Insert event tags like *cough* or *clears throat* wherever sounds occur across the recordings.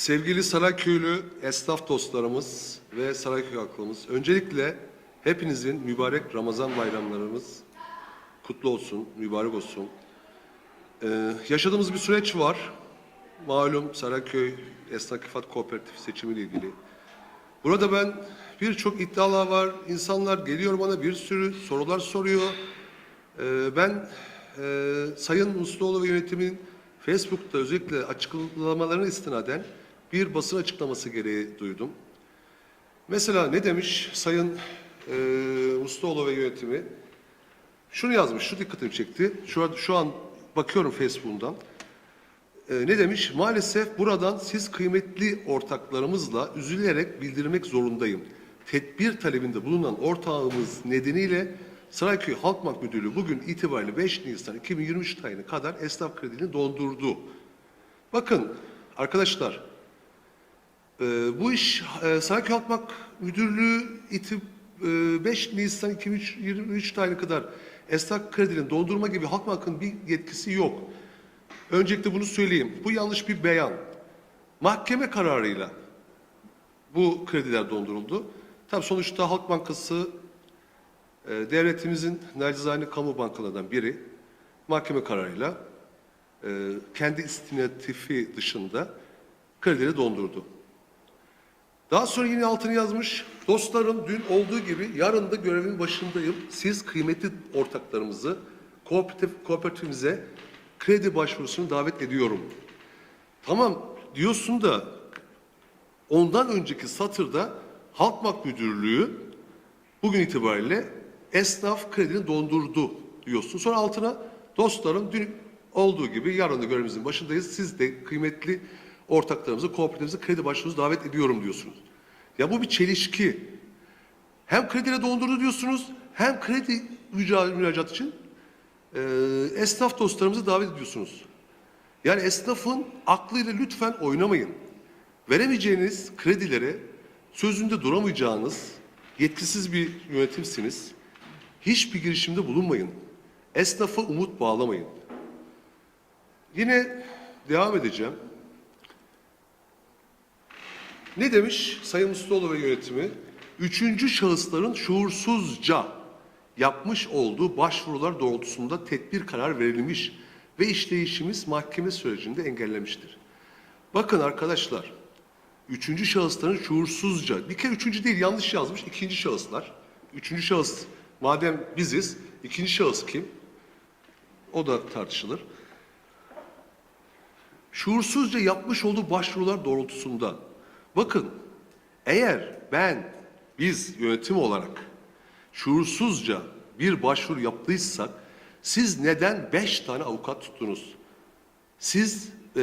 Sevgili Sarayköylü esnaf dostlarımız ve Sarayköy halkımız, öncelikle hepinizin mübarek Ramazan bayramlarınız kutlu olsun, mübarek olsun. Ee, yaşadığımız bir süreç var. Malum Sarayköy Esnaf Kifat Kooperatif seçimiyle ilgili. Burada ben birçok iddialar var. İnsanlar geliyor bana bir sürü sorular soruyor. Ee, ben e, Sayın Musluoğlu ve yönetimin Facebook'ta özellikle açıklamalarına istinaden bir basın açıklaması gereği duydum. Mesela ne demiş Sayın e, Musluoğlu ve yönetimi? Şunu yazmış, şu dikkatimi çekti. Şu an, şu an bakıyorum Facebook'tan. Ee, ne demiş? Maalesef buradan siz kıymetli ortaklarımızla üzülerek bildirmek zorundayım. Tedbir talebinde bulunan ortağımız nedeniyle Sarayköy Halkbank Müdürlüğü bugün itibariyle 5 Nisan 2023 tarihine kadar esnaf kredini dondurdu. Bakın arkadaşlar e, bu iş e, Sarayköy Halkbank Müdürlüğü itib e, 5 Nisan 2023 tarihine kadar esnaf kredinin dondurma gibi Halkbank'ın bir yetkisi yok. Öncelikle bunu söyleyeyim. Bu yanlış bir beyan. Mahkeme kararıyla bu krediler donduruldu. Tabii sonuçta Halk Bankası e, devletimizin nacizane kamu bankalarından biri. Mahkeme kararıyla e, kendi istinyatifi dışında kredileri dondurdu. Daha sonra yine altını yazmış. Dostlarım dün olduğu gibi yarın da görevin başındayım. Siz kıymetli ortaklarımızı kooperatif, kooperatifimize kredi başvurusunu davet ediyorum. Tamam diyorsun da ondan önceki satırda Halkbank Müdürlüğü bugün itibariyle esnaf kredini dondurdu diyorsun. Sonra altına dostlarım dün olduğu gibi yarın da görevimizin başındayız. Siz de kıymetli ortaklarımızı, kooperatifimize kredi başvurusu davet ediyorum diyorsunuz. Ya bu bir çelişki. Hem krediyle dondurdu diyorsunuz hem kredi müracaat için e, esnaf dostlarımızı davet ediyorsunuz. Yani esnafın aklıyla lütfen oynamayın. Veremeyeceğiniz kredileri sözünde duramayacağınız yetkisiz bir yönetimsiniz. Hiçbir girişimde bulunmayın. Esnafa umut bağlamayın. Yine devam edeceğim. Ne demiş Sayın Musluoğlu ve yönetimi? Üçüncü şahısların şuursuzca yapmış olduğu başvurular doğrultusunda tedbir karar verilmiş ve işleyişimiz mahkeme sürecinde engellemiştir. Bakın arkadaşlar, üçüncü şahısların şuursuzca, bir kere üçüncü değil yanlış yazmış, ikinci şahıslar. Üçüncü şahıs, madem biziz, ikinci şahıs kim? O da tartışılır. Şuursuzca yapmış olduğu başvurular doğrultusunda. Bakın, eğer ben, biz yönetim olarak şuursuzca bir başvuru yaptıysak siz neden beş tane avukat tuttunuz? Siz e,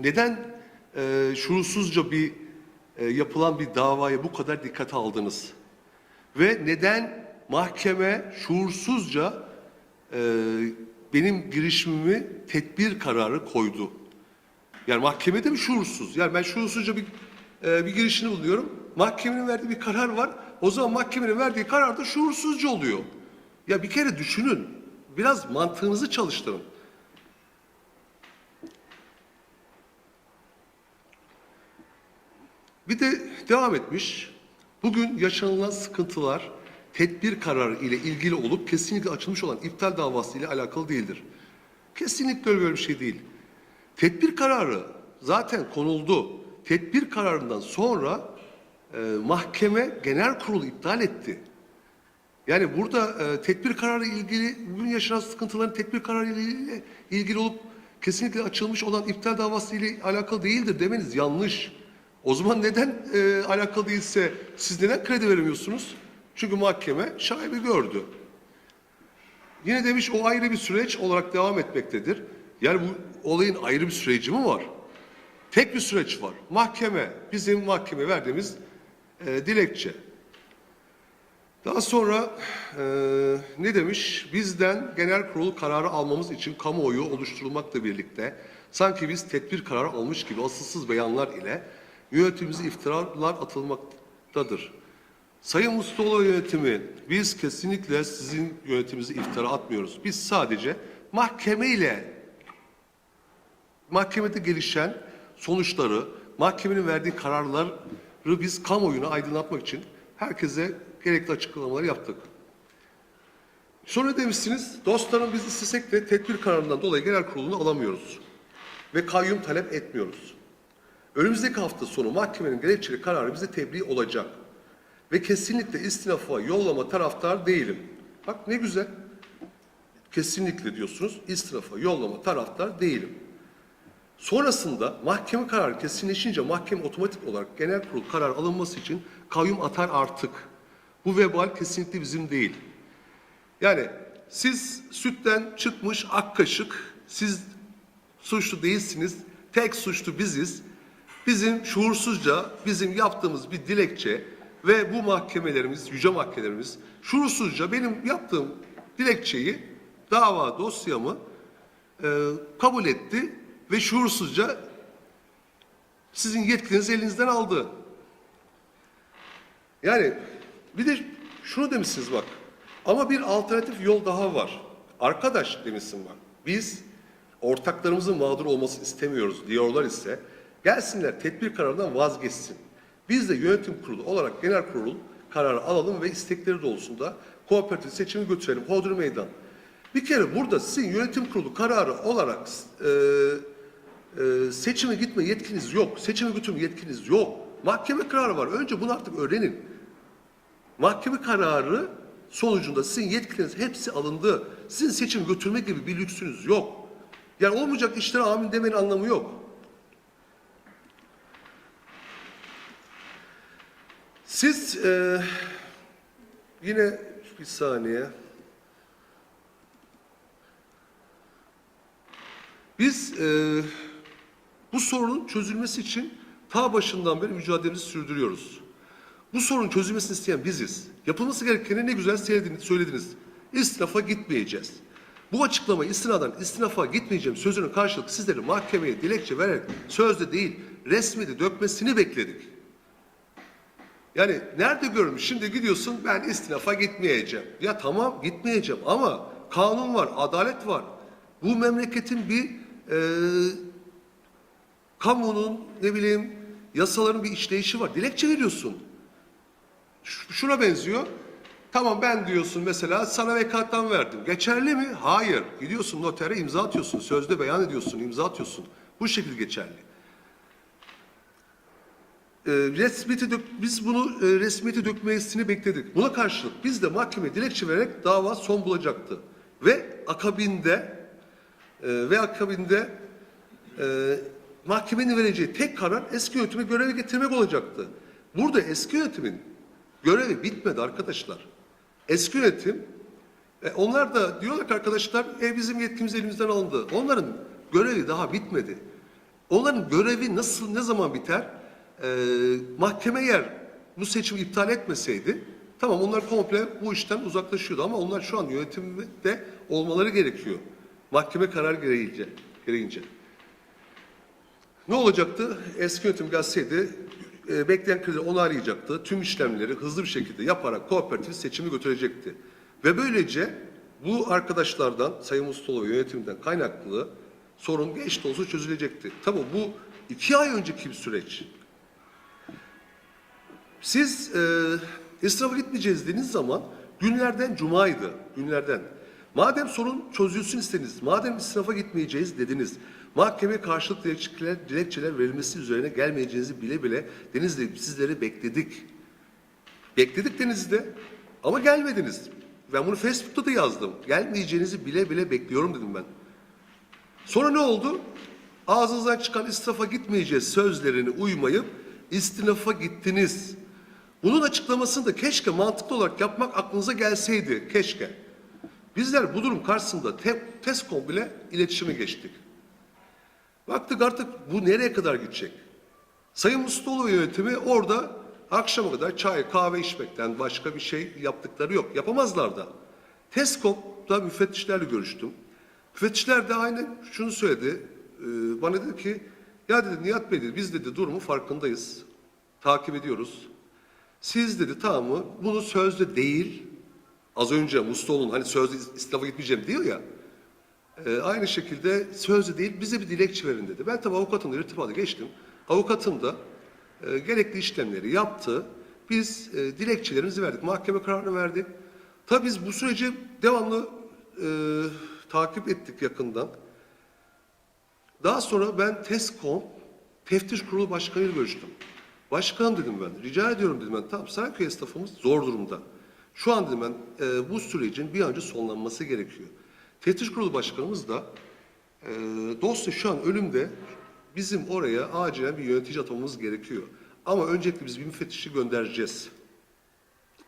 neden e, şuursuzca bir e, yapılan bir davaya bu kadar dikkate aldınız? Ve neden mahkeme şuursuzca e, benim girişimimi tedbir kararı koydu? Yani mahkemede mi şuursuz? Yani ben şuursuzca bir e, bir girişini buluyorum. Mahkemenin verdiği bir karar var. O zaman mahkemenin verdiği karar da şuursuzca oluyor. Ya bir kere düşünün. Biraz mantığınızı çalıştırın. Bir de devam etmiş. Bugün yaşanılan sıkıntılar tedbir kararı ile ilgili olup kesinlikle açılmış olan iptal davası ile alakalı değildir. Kesinlikle öyle bir şey değil. Tedbir kararı zaten konuldu. Tedbir kararından sonra e, mahkeme genel kurulu iptal etti. Yani burada e, tedbir kararı ilgili bugün yaşanan sıkıntıların tedbir kararı ile ilgili olup kesinlikle açılmış olan iptal davası ile alakalı değildir demeniz yanlış. O zaman neden e, alakalı değilse siz neden kredi veremiyorsunuz? Çünkü mahkeme şaibi gördü. Yine demiş o ayrı bir süreç olarak devam etmektedir. Yani bu olayın ayrı bir süreci mi var? Tek bir süreç var. Mahkeme, bizim mahkeme verdiğimiz e, dilekçe. Daha sonra e, ne demiş? Bizden genel kurulu kararı almamız için kamuoyu oluşturulmakla birlikte sanki biz tedbir kararı almış gibi asılsız beyanlar ile yönetimimize iftiralar atılmaktadır. Sayın Mustafa yönetimi biz kesinlikle sizin yönetiminize iftira atmıyoruz. Biz sadece mahkeme ile mahkemede gelişen sonuçları Mahkemenin verdiği kararları biz kamuoyuna aydınlatmak için herkese gerekli açıklamaları yaptık. Sonra demişsiniz, dostlarım biz istesek de tedbir kararından dolayı genel kurulunu alamıyoruz. Ve kayyum talep etmiyoruz. Önümüzdeki hafta sonu mahkemenin gerekçeli kararı bize tebliğ olacak. Ve kesinlikle istinafa yollama taraftar değilim. Bak ne güzel. Kesinlikle diyorsunuz, istinafa yollama taraftar değilim. Sonrasında mahkeme kararı kesinleşince mahkeme otomatik olarak genel kurul karar alınması için kayyum atar artık. Bu vebal kesinlikle bizim değil. Yani siz sütten çıkmış ak kaşık, siz suçlu değilsiniz, tek suçlu biziz. Bizim şuursuzca bizim yaptığımız bir dilekçe ve bu mahkemelerimiz, yüce mahkemelerimiz şuursuzca benim yaptığım dilekçeyi, dava dosyamı e, kabul etti ve şuursuzca sizin yetkinizi elinizden aldı. Yani bir de şunu demişsiniz bak. Ama bir alternatif yol daha var. Arkadaş demişsin bak. Biz ortaklarımızın mağdur olmasını istemiyoruz diyorlar ise gelsinler tedbir kararından vazgeçsin. Biz de yönetim kurulu olarak genel kurul kararı alalım ve istekleri doğrultusunda kooperatif seçimi götürelim. Hodri meydan. Bir kere burada sizin yönetim kurulu kararı olarak e, e, seçime gitme yetkiniz yok. Seçime götürme yetkiniz yok. Mahkeme kararı var. Önce bunu artık öğrenin. Mahkeme kararı sonucunda sizin yetkileriniz hepsi alındı. Sizin seçim götürme gibi bir lüksünüz yok. Yani olmayacak işlere amin demenin anlamı yok. Siz e, yine bir saniye. Biz e, bu sorunun çözülmesi için ta başından beri mücadelemizi sürdürüyoruz. Bu sorunun çözülmesini isteyen biziz. Yapılması gerekeni ne güzel söylediniz. İstinafa gitmeyeceğiz. Bu açıklamayı istinadan istinafa gitmeyeceğim sözünün karşılık sizleri mahkemeye dilekçe vererek sözde değil resmede dökmesini bekledik. Yani nerede görmüş? Şimdi gidiyorsun ben istinafa gitmeyeceğim. Ya tamam gitmeyeceğim ama kanun var, adalet var. Bu memleketin bir e, kamunun ne bileyim yasaların bir işleyişi var. Dilekçe veriyorsun. Şuna benziyor. Tamam ben diyorsun mesela sana vekattan verdim. Geçerli mi? Hayır. Gidiyorsun notere imza atıyorsun. Sözde beyan ediyorsun, imza atıyorsun. Bu şekilde geçerli. E, resmiyeti dök, biz bunu e, resmiyeti dökmesini bekledik. Buna karşılık biz de mahkemeye dilekçe vererek dava son bulacaktı. Ve akabinde e, ve akabinde e, mahkemenin vereceği tek karar eski yönetimi göreve getirmek olacaktı. Burada eski yönetimin görevi bitmedi arkadaşlar. Eski yönetim e, onlar da diyorlar ki arkadaşlar e, bizim yetkimiz elimizden alındı. Onların görevi daha bitmedi. Onların görevi nasıl ne zaman biter? E, mahkeme yer bu seçimi iptal etmeseydi tamam onlar komple bu işten uzaklaşıyordu ama onlar şu an yönetimde olmaları gerekiyor. Mahkeme karar gereğince. gereğince. Ne olacaktı? Eski yönetim gelseydi e, bekleyen kredi onaylayacaktı. Tüm işlemleri hızlı bir şekilde yaparak kooperatif seçimi götürecekti. Ve böylece bu arkadaşlardan, Sayın Mustafa yönetiminden kaynaklı sorun geç de olsa çözülecekti. Tabii bu iki ay önceki bir süreç. Siz e, israfa gitmeyeceğiz dediğiniz zaman günlerden cumaydı, günlerden. Madem sorun çözülsün istediniz, madem israfa gitmeyeceğiz dediniz, mahkemeye karşılık dilekçeler, dilekçeler verilmesi üzerine gelmeyeceğinizi bile bile Denizli sizleri bekledik. Bekledik Denizli'de ama gelmediniz. Ben bunu Facebook'ta da yazdım. Gelmeyeceğinizi bile bile bekliyorum dedim ben. Sonra ne oldu? Ağzınızdan çıkan istinafa gitmeyeceğiz sözlerini uymayıp istinafa gittiniz. Bunun açıklamasını da keşke mantıklı olarak yapmak aklınıza gelseydi. Keşke. Bizler bu durum karşısında te TESCOM bile iletişime geçtik. Baktık artık bu nereye kadar gidecek? Sayın Mustafa yönetimi orada akşama kadar çay, kahve içmekten başka bir şey yaptıkları yok. Yapamazlar da. TESCOM'da müfettişlerle görüştüm. Müfettişler de aynen şunu söyledi. Ee, bana dedi ki ya dedi Nihat Bey dedi biz dedi durumu farkındayız. Takip ediyoruz. Siz dedi tamam mı bunu sözde değil az önce Mustaoğlu'nun hani sözde İslam'a gitmeyeceğim diyor ya e, aynı şekilde sözde değil bize bir dilekçe verin dedi. Ben tabii avukatımla irtibata geçtim. Avukatım da e, gerekli işlemleri yaptı. Biz e, dilekçelerimizi verdik. Mahkeme kararını verdik. Tabii biz bu süreci devamlı e, takip ettik yakından. Daha sonra ben TESCOM Teftiş Kurulu Başkanı ile görüştüm. Başkan dedim ben, rica ediyorum dedim ben. Tamam Sarayköy esnafımız zor durumda. Şu an dedim ben e, bu sürecin bir an önce sonlanması gerekiyor. Teftiş Kurulu Başkanımız da e, dosya şu an ölümde bizim oraya acilen bir yönetici atamamız gerekiyor. Ama öncelikle biz bir müfettişi göndereceğiz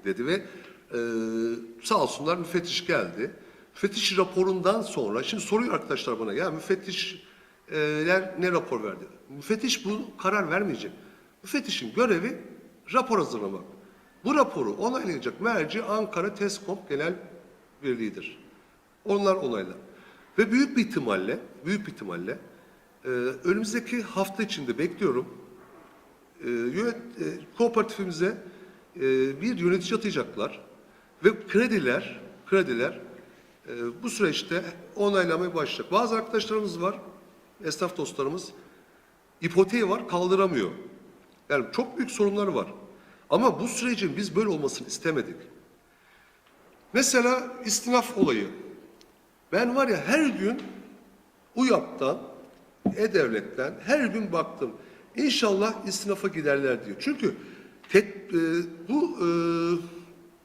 dedi ve e, sağ olsunlar müfettiş geldi. Müfettiş raporundan sonra, şimdi soruyor arkadaşlar bana ya müfettişler ne rapor verdi? Müfettiş bu karar vermeyecek. Müfettişin görevi rapor hazırlamak. Bu raporu onaylayacak merci Ankara TESCOM Genel Birliği'dir. Onlar onaylar. Ve büyük bir ihtimalle, büyük bir ihtimalle e, önümüzdeki hafta içinde bekliyorum e, yönet, e, kooperatifimize e, bir yönetici atayacaklar ve krediler krediler e, bu süreçte onaylamaya başlayacak. Bazı arkadaşlarımız var, esnaf dostlarımız ipoteği var kaldıramıyor. Yani çok büyük sorunları var. Ama bu sürecin biz böyle olmasını istemedik. Mesela istinaf olayı. Ben var ya her gün UYAP'tan, E-Devlet'ten her gün baktım. İnşallah istinafa giderler diyor. Çünkü tek, e, bu e,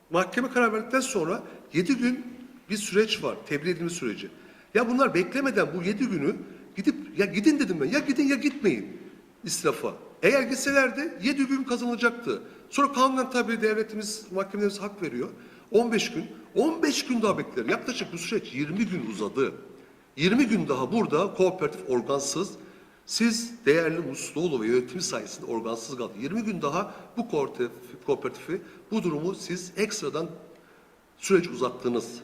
mahkeme karar verdikten sonra yedi gün bir süreç var. Tebliğ edilme süreci. Ya bunlar beklemeden bu yedi günü gidip ya gidin dedim ben. Ya gidin ya gitmeyin istinafa. Eğer gitselerdi yedi gün kazanılacaktı. Sonra kanunen tabii devletimiz, mahkemelerimiz hak veriyor. 15 gün. 15 gün daha bekler. Yaklaşık bu süreç 20 gün uzadı. 20 gün daha burada kooperatif organsız, siz değerli Musluoğlu ve yönetimi sayesinde organsız kaldı. 20 gün daha bu kooperatif, kooperatifi, bu durumu siz ekstradan süreci uzattınız.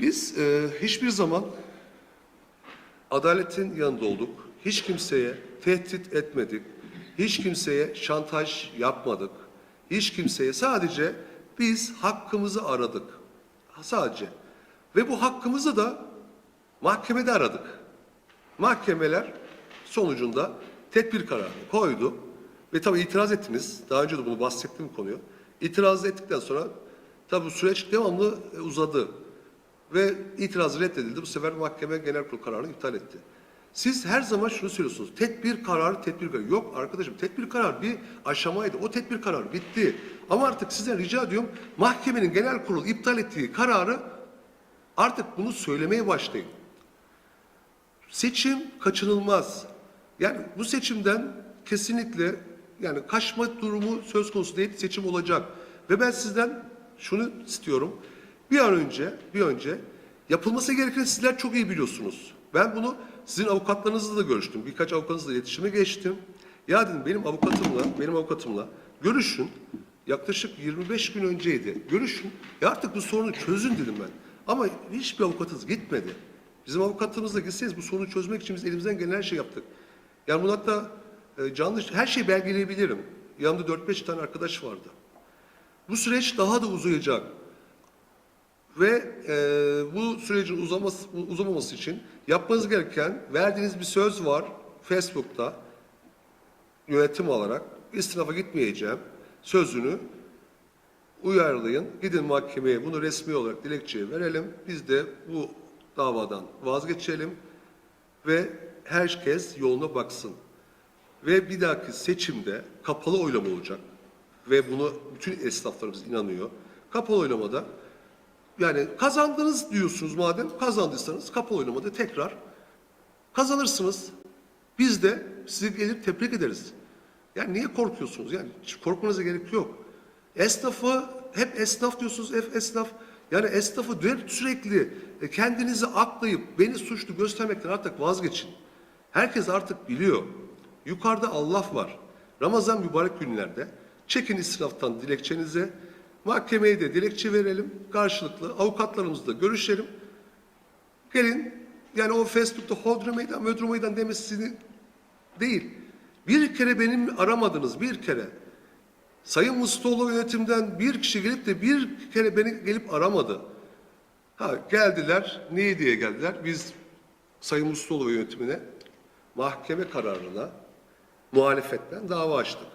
Biz e, hiçbir zaman adaletin yanında olduk. Hiç kimseye tehdit etmedik. Hiç kimseye şantaj yapmadık. Hiç kimseye sadece biz hakkımızı aradık. Sadece. Ve bu hakkımızı da mahkemede aradık. Mahkemeler sonucunda tedbir kararı koydu. Ve tabii itiraz ettiniz. Daha önce de bunu bahsettim konuyu. İtiraz ettikten sonra tabii süreç devamlı uzadı. Ve itiraz reddedildi. Bu sefer mahkeme genel kurul kararını iptal etti. Siz her zaman şunu söylüyorsunuz. Tedbir kararı, tedbir kararı. Yok arkadaşım tedbir kararı bir aşamaydı. O tedbir kararı bitti. Ama artık sizden rica ediyorum mahkemenin genel kurul iptal ettiği kararı artık bunu söylemeye başlayın. Seçim kaçınılmaz. Yani bu seçimden kesinlikle yani kaçma durumu söz konusu değil seçim olacak. Ve ben sizden şunu istiyorum. Bir an önce, bir önce yapılması gereken sizler çok iyi biliyorsunuz. Ben bunu sizin avukatlarınızla da görüştüm. Birkaç avukatınızla iletişime geçtim. Ya dedim benim avukatımla, benim avukatımla görüşün. Yaklaşık 25 gün önceydi. Görüşün. Ya artık bu sorunu çözün dedim ben. Ama hiçbir avukatınız gitmedi. Bizim avukatlarımızla gitseniz bu sorunu çözmek için biz elimizden gelen her şeyi yaptık. Yani bunu hatta e, canlı her şeyi belgeleyebilirim. Yanımda 4-5 tane arkadaş vardı. Bu süreç daha da uzayacak. Ve e, bu sürecin uzaması, uzamaması için yapmanız gereken verdiğiniz bir söz var Facebook'ta yönetim olarak istinafa gitmeyeceğim sözünü uyarlayın. Gidin mahkemeye bunu resmi olarak dilekçeye verelim. Biz de bu davadan vazgeçelim ve herkes yoluna baksın. Ve bir dahaki seçimde kapalı oylama olacak. Ve bunu bütün esnaflarımız inanıyor. Kapalı oylamada yani kazandınız diyorsunuz madem kazandıysanız kapalı oylamada tekrar kazanırsınız. Biz de sizi gelip tebrik ederiz. Yani niye korkuyorsunuz? Yani korkmanıza gerek yok. Esnafı hep esnaf diyorsunuz, hep esnaf. Yani esnafı hep sürekli e, kendinizi aklayıp beni suçlu göstermekten artık vazgeçin. Herkes artık biliyor. Yukarıda Allah var. Ramazan mübarek günlerde çekin israftan dilekçenize. Mahkemeye de dilekçe verelim. Karşılıklı avukatlarımızla görüşelim. Gelin yani o Facebook'ta hodri meydan, mödrü meydan demesi değil. Bir kere benim aramadınız, bir kere. Sayın Mustafa yönetimden bir kişi gelip de bir kere beni gelip aramadı. Ha geldiler, niye diye geldiler? Biz Sayın ve yönetimine mahkeme kararına muhalefetten dava açtık.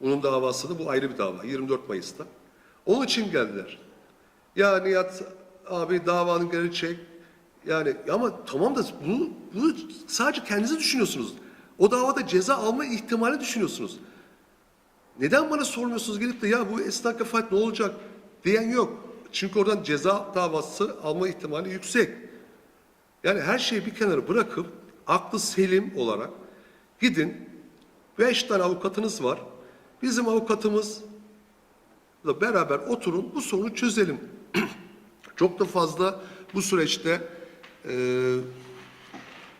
Bunun davası da bu ayrı bir dava. 24 Mayıs'ta. Onun için geldiler. Ya Nihat abi davanın geri çek. Yani ama tamam da bunu, bunu sadece kendinizi düşünüyorsunuz. O davada ceza alma ihtimali düşünüyorsunuz. Neden bana sormuyorsunuz gelip de ya bu esnaf kefalet ne olacak diyen yok. Çünkü oradan ceza davası alma ihtimali yüksek. Yani her şeyi bir kenara bırakıp aklı selim olarak gidin. Beş tane avukatınız var. Bizim avukatımızla beraber oturun bu sorunu çözelim. *clears throat* Çok da fazla bu süreçte e,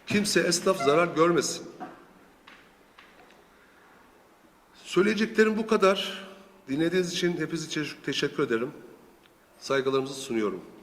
kimse esnaf zarar görmesin. Söyleyeceklerim bu kadar. Dinlediğiniz için hepinize teşekkür ederim. Saygılarımızı sunuyorum.